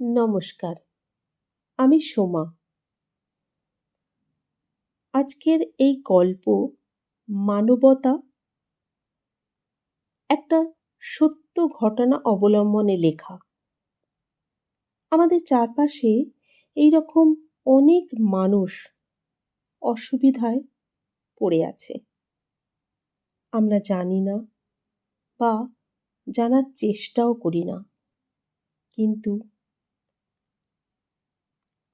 নমস্কার, আমি সোমা। আজকের এই গল্প মানবতা একটা সত্য ঘটনা অবলম্বনে লেখা। আমাদের চারপাশে এই রকম অনেক মানুষ অসুবিধায় পড়ে আছে। আমরা জানি না বা জানার চেষ্টাও করি না। কিন্তু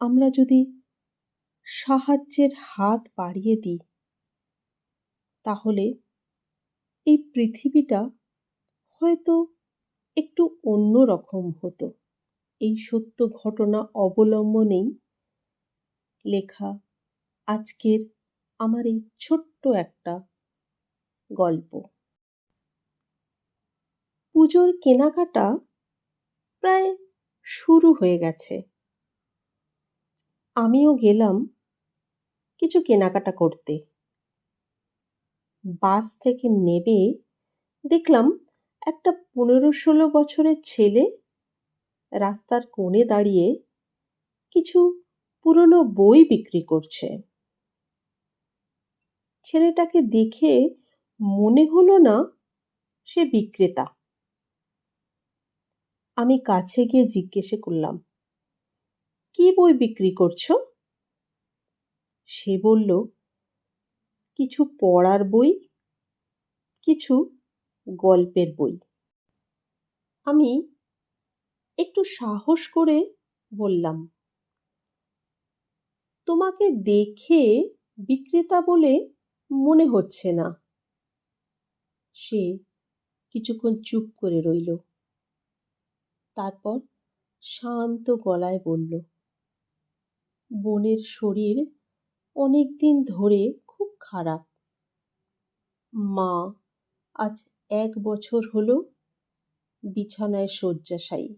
আমরা যদি সাহায্যের হাত বাড়িয়ে দিই, তাহলে এই পৃথিবীটা হয়তো একটু অন্য রকম হতো। এই সত্য ঘটনা অবলম্বনেই লেখা আজকের আমার এই ছোট্ট একটা গল্প। পুজোর কেনাকাটা প্রায় শুরু হয়ে গেছে। আমিও গেলাম কিছু কেনাকাটা করতে। বাস থেকে নেমে দেখলাম একটা পনেরো ষোলো বছরের ছেলে রাস্তার কোণে দাঁড়িয়ে কিছু পুরনো বই বিক্রি করছে। ছেলেটাকে দেখে মনে হলো না সে বিক্রেতা। আমি কাছে গিয়ে জিজ্ঞেসে করলাম কি বই বিক্রি করছ? সে বলল, কিছু পড়ার বই, কিছু গল্পের বই। আমি একটু সাহস করে বললাম, তোমাকে দেখে বিক্রেতা বলে মনে হচ্ছে না। সে কিছুক্ষণ চুপ করে রইল। তারপর শান্ত গলায় বলল বোনের শরীর অনেক দিন ধরে খুব খারাপ। মা, আজ এক বছর হলো বিছানায় শয্যাশায়ী।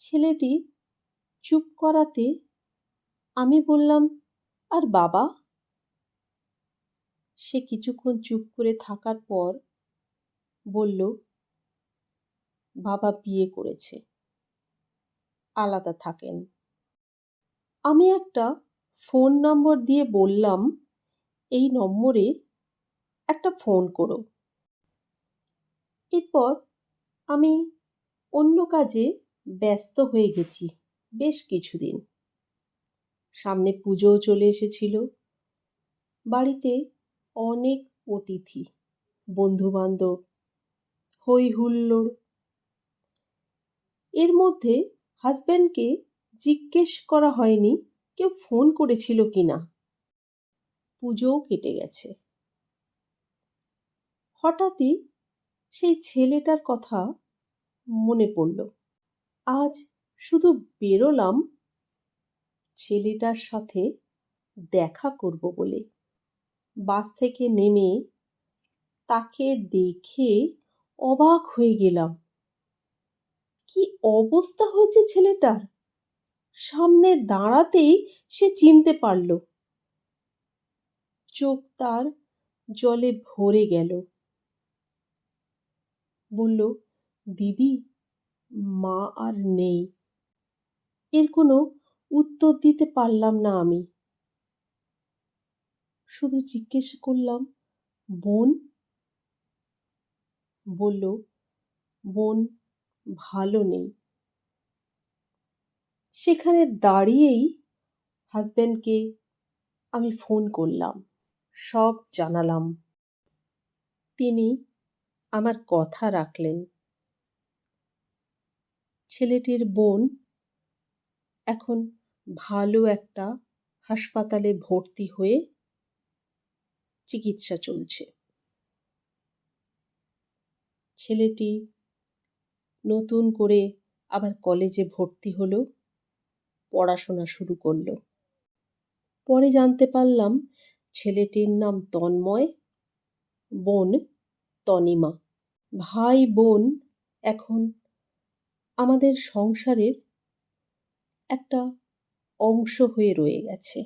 ছেলেটি চুপ করাতে আমি বললাম, আর বাবা? সে কিছুক্ষণ চুপ করে থাকার পর বলল, বাবা বিয়ে করেছে। আলাদা থাকেন। আমি একটা ফোন নম্বর দিয়ে বললাম, এই নম্বরে একটা ফোন করো। এরপর আমি অন্য কাজে ব্যস্ত হয়ে গেছি বেশ কিছুদিন। সামনে পুজোও চলে এসেছিল। বাড়িতে অনেক অতিথি, বন্ধুবান্ধব হই হুল্লোড়। এর মধ্যে হাজব্যান্ডকে জিজ্ঞেস করা হয়নি কেউ ফোন করেছিল কি না। পুজোও কেটে গেছে। হঠাৎই সেই ছেলেটার কথা মনে পড়ল। আজ শুধু বেরোলাম ছেলেটার সাথে দেখা করব বলে। বাস থেকে নেমে তাকে দেখে অবাক হয়ে গেলাম। কি অবস্থা হয়েছে ছেলেটার? সামনে দাঁড়াতেই সে চিনতে পারল। চোখ তার জলে ভরে গেল। বলল, দিদি, মা আর নেই। এর কোনো উত্তর দিতে পারলাম না আমি। শুধু জিজ্ঞেস করলাম, বোন? বলল, বোন ভালো নেই। সেখানে দাঁড়িয়েই হাজব্যান্ডকে আমি ফোন করলাম। সব জানালাম। তিনি আমার কথা রাখলেন। ছেলেটির বোন এখন ভালো একটা হাসপাতালে ভর্তি হয়ে চিকিৎসা চলছে। ছেলেটি নতুন করে আবার কলেজে ভর্তি হলো। পড়াশোনা শুরু করল। পরে জানতে পারলাম ছেলেটির নাম তন্ময়, বোন তনিমা। ভাই, বোন এখন আমাদের সংসারের একটা অংশ হয়ে রয়ে গেছে।